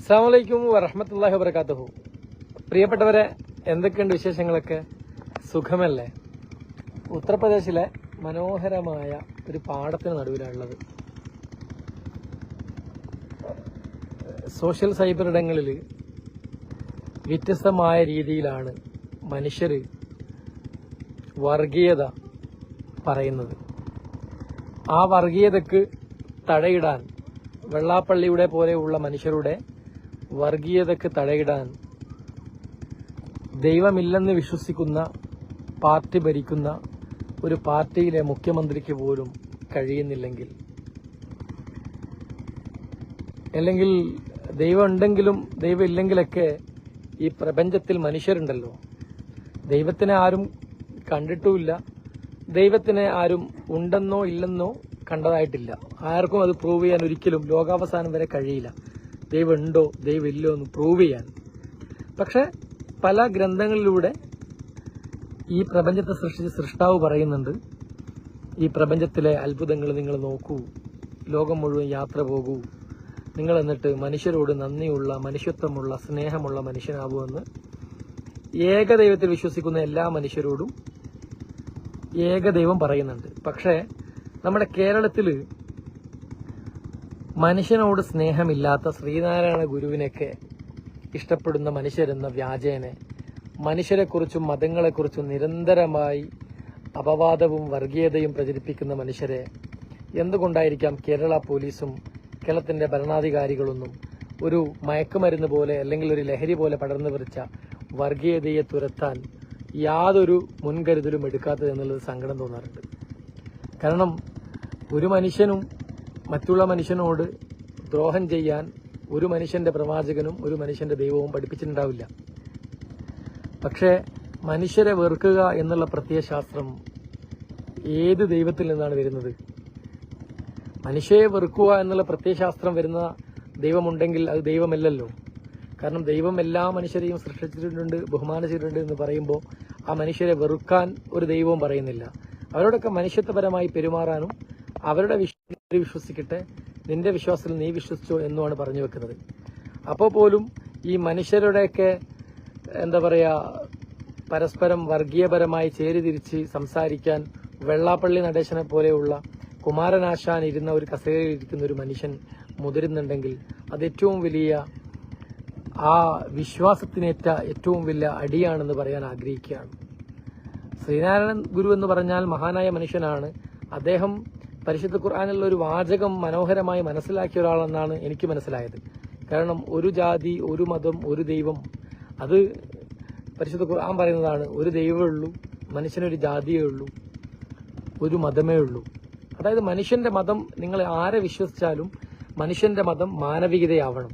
അസ്സാമലൈക്കും വറഹമത്തല്ലാഹി വബർക്കാത്തുഹു പ്രിയപ്പെട്ടവരെ എന്തൊക്കെയുണ്ട് വിശേഷങ്ങളൊക്കെ? സുഖമല്ലേ? ഉത്തർപ്രദേശിലെ മനോഹരമായ ഒരു പാടത്തിന് നടുവിലാണുള്ളത്. സോഷ്യൽ സൈബർ ഇടങ്ങളിൽ വ്യത്യസ്തമായ രീതിയിലാണ് മനുഷ്യർ വർഗീയത പറയുന്നത്. ആ വർഗീയതക്ക് തടയിടാൻ വെള്ളാപ്പള്ളിയുടെ പോലെയുള്ള മനുഷ്യരുടെ വർഗീയതക്ക് തടയിടാൻ ദൈവമില്ലെന്ന് വിശ്വസിക്കുന്ന പാർട്ടി ഭരിക്കുന്ന ഒരു പാർട്ടിയിലെ മുഖ്യമന്ത്രിക്ക് പോലും കഴിയുന്നില്ലെങ്കിൽ അല്ലെങ്കിൽ ദൈവം ഉണ്ടെങ്കിലും ദൈവം ഇല്ലെങ്കിലൊക്കെ ഈ പ്രപഞ്ചത്തിൽ മനുഷ്യരുണ്ടല്ലോ. ദൈവത്തിനെ ആരും കണ്ടിട്ടുമില്ല. ദൈവത്തിനെ ആരും ഉണ്ടെന്നോ ഇല്ലെന്നോ കണ്ടതായിട്ടില്ല. ആർക്കും അത് പ്രൂവ് ചെയ്യാൻ ഒരിക്കലും ലോകാവസാനം വരെ കഴിയില്ല. ദൈവം ദൈവമില്ലോ എന്ന് പ്രൂവ് ചെയ്യാൻ. പക്ഷെ പല ഗ്രന്ഥങ്ങളിലൂടെ ഈ പ്രപഞ്ചത്തെ സൃഷ്ടിച്ച സൃഷ്ടാവ് പറയുന്നുണ്ട് ഈ പ്രപഞ്ചത്തിലെ അത്ഭുതങ്ങൾ നിങ്ങൾ നോക്കൂ. ലോകം മുഴുവൻ യാത്ര പോകൂ. നിങ്ങൾ എന്നിട്ട് മനുഷ്യരോട് നന്ദിയുള്ള മനുഷ്യത്വമുള്ള സ്നേഹമുള്ള മനുഷ്യനാവുമെന്ന് ഏകദൈവത്തിൽ വിശ്വസിക്കുന്ന എല്ലാ മനുഷ്യരോടും ഏകദൈവം പറയുന്നുണ്ട്. പക്ഷേ നമ്മുടെ കേരളത്തിൽ മനുഷ്യനോട് സ്നേഹമില്ലാത്ത ശ്രീനാരായണ ഗുരുവിനൊക്കെ ഇഷ്ടപ്പെടുന്ന മനുഷ്യരെന്ന വ്യാജേനെ മനുഷ്യരെക്കുറിച്ചും മതങ്ങളെക്കുറിച്ചും നിരന്തരമായി അപവാദവും വർഗീയതയും പ്രചരിപ്പിക്കുന്ന മനുഷ്യരെ എന്തുകൊണ്ടായിരിക്കാം കേരള പോലീസും കേരളത്തിന്റെ ഭരണാധികാരികളൊന്നും ഒരു മയക്കുമരുന്ന് പോലെ അല്ലെങ്കിൽ ഒരു ലഹരി പോലെ പടർന്നു പറിച്ച വർഗീയതയെ തുരത്താൻ യാതൊരു മുൻകരുതലും എടുക്കാത്തത് എന്നുള്ളത് സങ്കടം തോന്നാറുണ്ട്. കാരണം ഒരു മനുഷ്യനും മറ്റുള്ള മനുഷ്യനോട് ദ്രോഹം ചെയ്യാൻ ഒരു മനുഷ്യന്റെ പ്രവാചകനും ഒരു മനുഷ്യന്റെ ദൈവവും പഠിപ്പിച്ചിട്ടുണ്ടാവില്ല. പക്ഷേ മനുഷ്യരെ വെറുക്കുക എന്നുള്ള പ്രത്യയശാസ്ത്രം ഏത് ദൈവത്തിൽ നിന്നാണ് വരുന്നത്? മനുഷ്യരെ വെറുക്കുക എന്നുള്ള പ്രത്യയശാസ്ത്രം വരുന്ന ദൈവമുണ്ടെങ്കിൽ അത് ദൈവമല്ലല്ലോ. കാരണം ദൈവം എല്ലാ മനുഷ്യരെയും സൃഷ്ടിച്ചിട്ടുണ്ട് ബഹുമാനിച്ചിട്ടുണ്ട് എന്ന് പറയുമ്പോൾ ആ മനുഷ്യരെ വെറുക്കാൻ ഒരു ദൈവവും പറയുന്നില്ല. അവരോടൊക്കെ മനുഷ്യത്വപരമായി പെരുമാറാനും അവരുടെ വിശ്വസിക്കട്ടെ. നിന്റെ വിശ്വാസത്തിൽ നീ വിശ്വസിച്ചു എന്നുമാണ് പറഞ്ഞു വെക്കുന്നത്. അപ്പോൾ പോലും ഈ മനുഷ്യരുടെയൊക്കെ എന്താ പറയുക പരസ്പരം വർഗീയപരമായി ചേരിതിരിച്ച് സംസാരിക്കാൻ വെള്ളാപ്പള്ളി നടേശനെ പോലെയുള്ള കുമാരനാശാൻ ഇരുന്ന ഒരു കസേരയിൽ ഇരിക്കുന്ന ഒരു മനുഷ്യൻ മുതിരുന്നുണ്ടെങ്കിൽ അത് ഏറ്റവും വലിയ ആ വിശ്വാസത്തിനേറ്റ ഏറ്റവും വലിയ അടിയാണെന്ന് പറയാൻ ആഗ്രഹിക്കുകയാണ്. ശ്രീനാരായണൻ ഗുരു എന്ന് പറഞ്ഞാൽ മഹാനായ മനുഷ്യനാണ്. അദ്ദേഹം പരിശുദ്ധ ഖുർആാനിലുള്ള ഒരു വാചകം മനോഹരമായി മനസ്സിലാക്കിയ ഒരാളെന്നാണ് എനിക്ക് മനസ്സിലായത്. കാരണം ഒരു ജാതി ഒരു മതം ഒരു ദൈവം അത് പരിശുദ്ധ ഖുർആൻ പറയുന്നതാണ് ഒരു ദൈവമേ ഉള്ളൂ മനുഷ്യനൊരു ജാതിയേ ഉള്ളൂ ഒരു മതമേ ഉള്ളൂ. അതായത് മനുഷ്യന്റെ മതം നിങ്ങൾ ആരെ വിശ്വസിച്ചാലും മനുഷ്യന്റെ മതം മാനവികതയാവണം.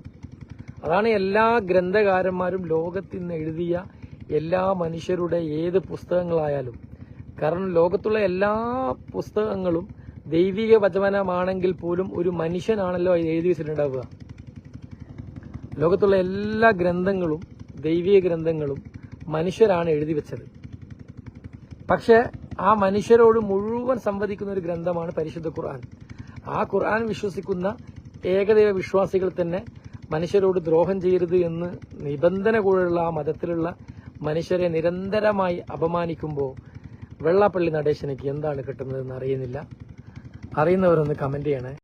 അതാണ് എല്ലാ ഗ്രന്ഥകാരന്മാരും ലോകത്തിൽ നിന്ന് എഴുതിയ എല്ലാ മനുഷ്യരുടെ ഏത് പുസ്തകങ്ങളായാലും. കാരണം ലോകത്തുള്ള എല്ലാ പുസ്തകങ്ങളും ദൈവിക വചനമാണെങ്കിൽ പോലും ഒരു മനുഷ്യനാണല്ലോ എഴുതി വെച്ചിട്ടുണ്ടാവുക. ലോകത്തുള്ള എല്ലാ ഗ്രന്ഥങ്ങളും ദൈവിക ഗ്രന്ഥങ്ങളും മനുഷ്യരാണ് എഴുതി വെച്ചത്. പക്ഷെ ആ മനുഷ്യരോട് മുഴുവൻ സംവദിക്കുന്ന ഒരു ഗ്രന്ഥമാണ് പരിശുദ്ധ ഖുർആൻ. ആ ഖുർആൻ വിശ്വസിക്കുന്ന ഏകദൈവ വിശ്വാസികൾ തന്നെ മനുഷ്യരോട് ദ്രോഹം ചെയ്യരുത് എന്ന് നിബന്ധന കൂടെയുള്ള ആ മതത്തിലുള്ള മനുഷ്യരെ നിരന്തരമായി അപമാനിക്കുമ്പോൾ വെള്ളാപ്പള്ളി നടേശനയ്ക്ക് എന്താണ് കിട്ടുന്നതെന്ന് അറിയുന്നില്ല. അറിയുന്നവരൊന്ന് കമന്റ് ചെയ്യണേ.